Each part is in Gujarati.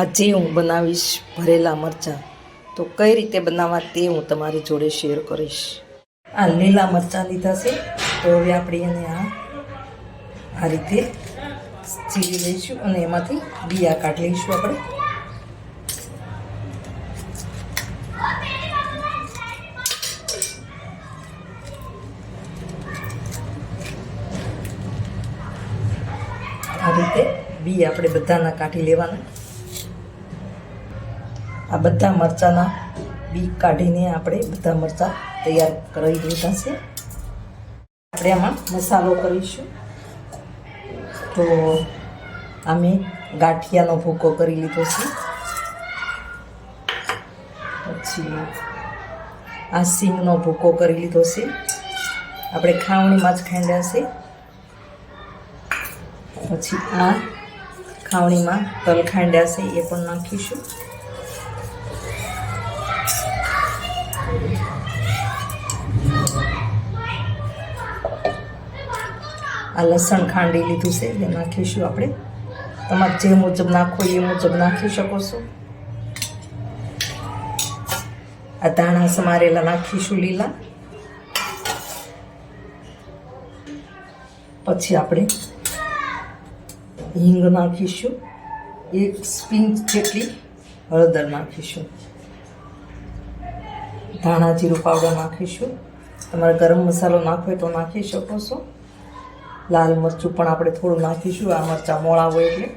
આજે હું બનાવીશ ભરેલા મરચાં. તો કઈ રીતે બનાવવા તે હું તમારી જોડે શેર કરીશ. આ લીલા મરચાં લીધા છે. તો હવે આપણે એને આ આ રીતે ચીરી લઈશું અને એમાંથી બિયા કાઢી લઈશું આપણે. આ રીતે બી આપણે બધાના કાઢી લેવાના. આ બધા મરચાંના બી કાઢીને આપણે બધા મરચાં તૈયાર કરી દીધા છે. આપણે આમાં મસાલો કરીશું. તો અમે ગાંઠિયાનો ભૂકો કરી લીધો છે. પછી આ સિંગનો ભૂકો કરી લીધો છે. આપણે ખાવણીમાં જ ખાંડ્યા છે. પછી આ ખાવણીમાં તલ ખાંડ્યા છે એ પણ નાખીશું. આ લસણ ખાંડી લીધું છે એ નાખીશું આપણે. તમારે જે મુજબ નાખો એ મુજબ નાખી શકો છો. આ ધાણા સમારેલા નાખીશું લીલા. પછી આપણે હિંગ નાખીશું. એક સ્પિંચ જેટલી હળદર નાખીશું. ધાણા જીરું પાવડર નાખીશું. તમારે ગરમ મસાલો નાખવો તો નાખી શકો છો. લાલ મરચું પણ આપણે થોડું નાખીશું. આ મરચાં મોળા હોય એટલે.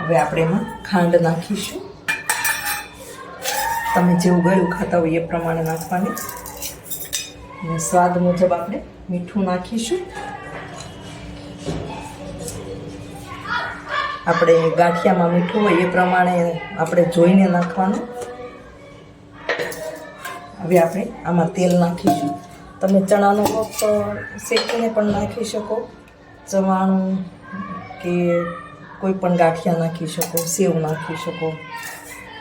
હવે આપણે એમાં ખાંડ નાખીશું. તમે જેવું ગળ્યું ખાતા હોય એ પ્રમાણે નાખવાની. અને સ્વાદ મુજબ આપણે મીઠું નાખીશું. આપણે ગાંઠિયામાં મીઠું હોય એ પ્રમાણે આપણે જોઈને નાખવાનું. હવે આપણે આમાં તેલ નાખીશું. તમે ચણાનો લોટ શેકીને પણ નાખી શકો. ચવાણું કે કોઈ પણ ગાંઠિયા નાખી શકો, સેવ નાખી શકો.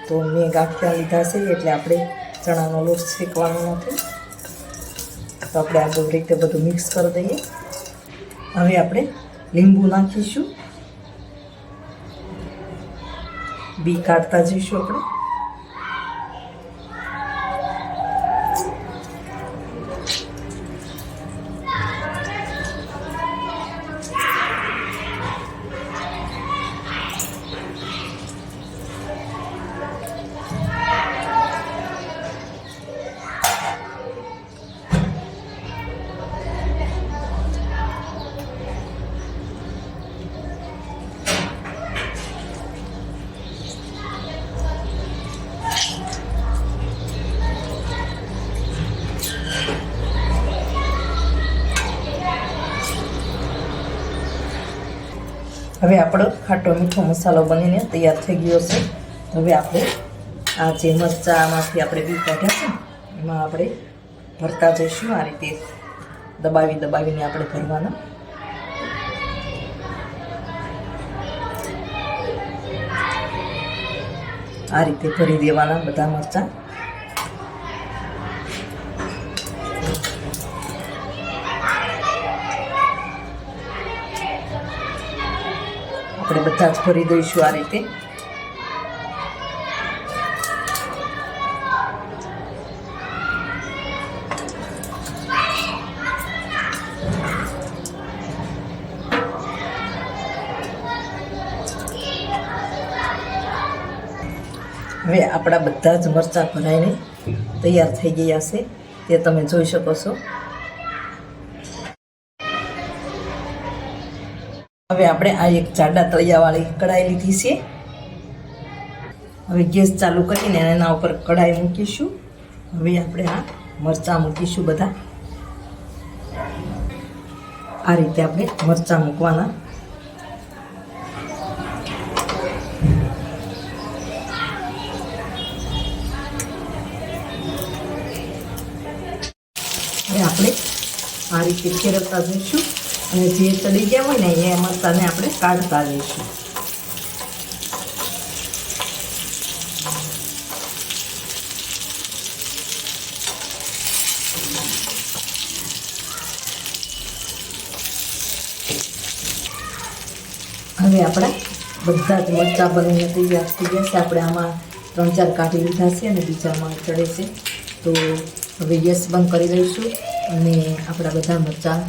તો મેં ગાંઠિયા લીધા છે એટલે આપણે ચણાનો લોટ શેકવાનો નથી. તો આપણે આ બધી રીતે બધું મિક્સ કરી દઈએ. હવે આપણે લીંબુ નાખીશું. બી કાઢતા જઈશું આપણે. હવે આપણો ખાટો મીઠો મસાલો બનીને તૈયાર થઈ ગયો છે. હવે આપણે આ જે મરચાં આમાંથી આપણે બી કાઢ્યા છે એમાં આપણે ભરતા જઈશું. આ રીતે દબાવી દબાવીને આપણે ભરવાના. આ રીતે ભરી દેવાના બધા મરચાં. આપણે બધા જ ભરી દઈશું આ રીતે. હવે આપણા બધા જ મરચાં ભરાઈને તૈયાર થઈ ગયા છે. તે તમે જોઈ શકો છો. હવે આપણે આ એક જાડા તળિયાવાળી કઢાઈ લીધી છે. હવે ગેસ ચાલુ કરીને એના ઉપર કઢાઈ મૂકીશું. હવે આપણે આ મરચાં મૂકીશું બધા. આ રીતે આપણે મરચાં મૂકવાના. રીતે ફેરવતા જઈશું. અને જે ચડી ગયા હોય ને, એ મરચાંને આપણે કાઢતા જઈશું. હવે આપણે બધા જ મરચાં બનીને તૈયાર થઈ ગયા છે. આપણે આમાં ત્રણ ચાર કાઢી લીધા છે અને બીજામાં ચડે છે. તો હવે ગેસ બંધ કરી દઈશું. અને આપણા બધા મરચાં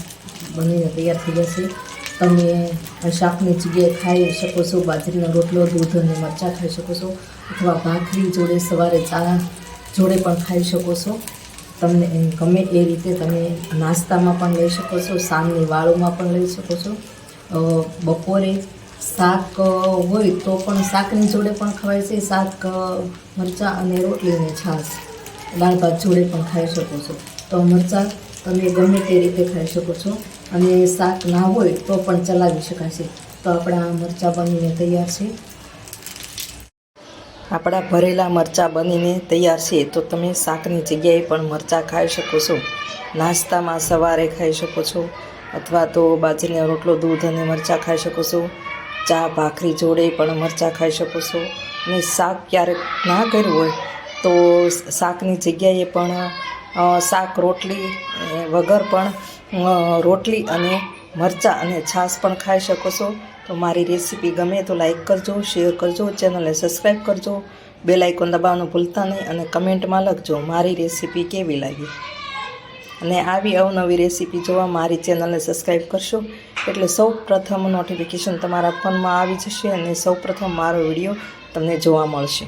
બનીને તૈયાર થઈ જશે. તમે શાકની જગ્યાએ ખાઈ શકો છો, બાજરીનો રોટલો, દૂધ અને મરચાં ખાઈ શકો છો અથવા ભાખરી જોડે, સવારે ચા જોડે પણ ખાઈ શકો છો. તમને ગમે એ રીતે તમે નાસ્તામાં પણ લઈ શકો છો, સાંજની વાળોમાં પણ લઈ શકો છો. બપોરે શાક હોય તો પણ શાકની જોડે પણ ખવાય છે. શાક મરચાં અને રોટલી અને છાશ, દાળ ભાત જોડે પણ ખાઈ શકો છો. તો મરચાં તમે ગમે તે રીતે ખાઈ શકો છો. અને શાક ના હોય તો પણ ચલાવી શકાશે તો આપણા મરચાં બનીને તૈયાર છે. આપણા ભરેલા મરચાં બનીને તૈયાર છે તો તમે શાકની જગ્યાએ પણ મરચાં ખાઈ શકો છો. નાસ્તામાં સવારે ખાઈ શકો છો અથવા તો બાજરીનો રોટલો, દૂધ અને મરચાં ખાઈ શકો છો. ચા, ભાખરી જોડે પણ મરચાં ખાઈ શકો છો. અને શાક ક્યારેક ના કર્યું હોય તો શાકની જગ્યાએ પણ શાક, રોટલી વગર પણ રોટલી અને મરચાં અને છાશ પણ ખાઈ શકો છો. તો મારી રેસીપી ગમે તો લાઇક કરજો, શેર કરજો, ચેનલને સબસ્ક્રાઈબ કરજો. બેલ આઇકોન દબાવવાનું ભૂલતા નહીં અને કમેન્ટમાં લખજો મારી રેસીપી કેવી લાગી. અને આવી અવનવી રેસીપી જોવા મારી ચેનલને સબસ્ક્રાઈબ કરશો. એટલે સૌ પ્રથમ નોટિફિકેશન તમારા ફોનમાં આવી જશે અને સૌ મારો વીડિયો તમને જોવા મળશે.